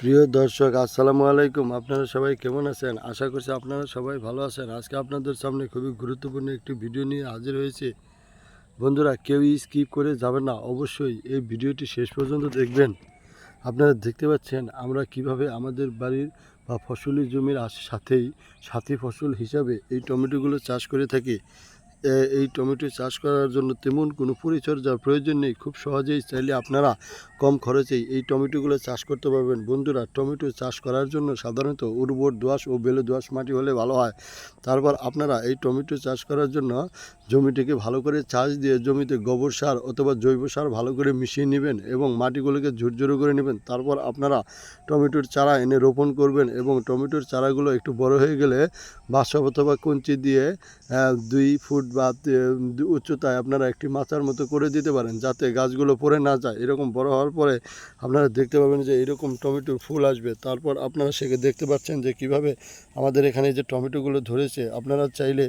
প্রিয় দর্শক, আসসালামু আলাইকুম। আপনারা সবাই কেমন আছেন? আশা করছি আপনারা সবাই ভালো আছেন। আজকে আপনাদের সামনে খুবই গুরুত্বপূর্ণ একটি ভিডিও নিয়ে হাজির হয়েছে। বন্ধুরা, কেউই স্কিপ করে যাবেন না। অবশ্যই এই ভিডিওটি শেষ পর্যন্ত দেখবেন। আপনারা দেখতে পাচ্ছেন আমরা কীভাবে আমাদের বাড়ির বা ফসলি জমির সাথেই সাথী ফসল হিসাবে এই টমেটোগুলো চাষ করে থাকি। এই টমেটো চাষ করার জন্য তেমন কোনো পরিচর্যার প্রয়োজন নেই। খুব সহজেই চাইলে আপনারা কম খরচেই এই টমেটোগুলো চাষ করতে পারবেন। বন্ধুরা, টমেটো চাষ করার জন্য সাধারণত উর্বর দোআঁশ ও বেলে দোআঁশ মাটি হলে ভালো হয়। তারপর আপনারা এই টমেটো চাষ করার জন্য জমিটিকে ভালো করে চাষ দিয়ে জমিতে গোবর সার অথবা জৈব সার ভালো করে মিশিয়ে নেবেন এবং মাটিগুলোকে ঝুরঝুরো করে নেবেন। তারপর আপনারা টমেটোর চারা এনে রোপণ করবেন এবং টমেটোর চারাগুলো একটু বড় হয়ে গেলে বাসব অথবা কঞ্চি দিয়ে দুই ফুট বা উচ্চতায় আপনারা একটি মাচার মতো করে দিতে পারেন যাতে গাছগুলো পড়ে না যায়। এরকম বড় হওয়ার পরে আপনারা দেখতে পাবেন যে এরকম টমেটোর ফুল আসবে। তারপর আপনারা সেকে দেখতে পাচ্ছেন যে কীভাবে আমাদের এখানে যে টমেটোগুলো ধরেছে, আপনারা চাইলে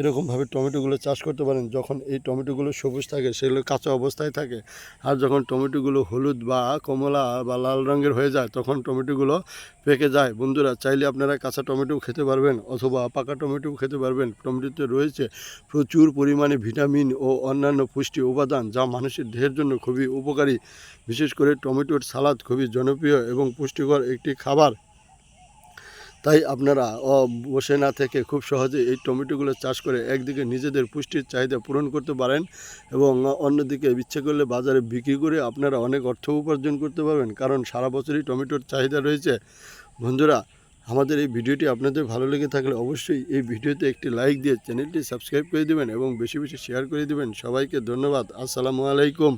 এরকমভাবে টমেটোগুলো চাষ করতে পারেন। যখন এই টমেটোগুলো সবুজ থাকে, সেগুলো কাঁচা অবস্থায় থাকে আর যখন টমেটোগুলো হলুদ বা কমলা বা লাল রঙের হয়ে যায়, তখন টমেটোগুলো পেকে যায়। বন্ধুরা, চাইলে আপনারা কাঁচা টমেটো খেতে পারবেন অথবা পাকা টমেটো খেতে পারবেন। টমেটোতে রয়েছে প্রচুর পরিমাণে ভিটামিন ও অন্যান্য পুষ্টি উপাদান যা মানুষের দেহের জন্য খুবই উপকারী। বিশেষ করে টমেটোর সালাদ খুবই জনপ্রিয় এবং পুষ্টিকর একটি খাবার। তাই আপনারা বসে না থেকে খুব সহজে এই টমেটোগুলো চাষ করে একদিকে নিজেদের পুষ্টির চাহিদা পূরণ করতে পারেন এবং অন্যদিকে ইচ্ছে করলে বাজারে বিক্রি করে আপনারা অনেক অর্থ উপার্জন করতে পারবেন। কারণ সারা বছরই টমেটোর চাহিদা রয়েছে। বন্ধুরা আমাদের এই ভিডিওটি আপনাদের ভালো লেগে থাকলে অবশ্যই এই ভিডিওতে একটি লাইক দিয়ে চ্যানেলটি সাবস্ক্রাইব করে দেবেন এবং বেশি বেশি শেয়ার করে দেবেন। সবাইকে ধন্যবাদ। আসসালামু আলাইকুম।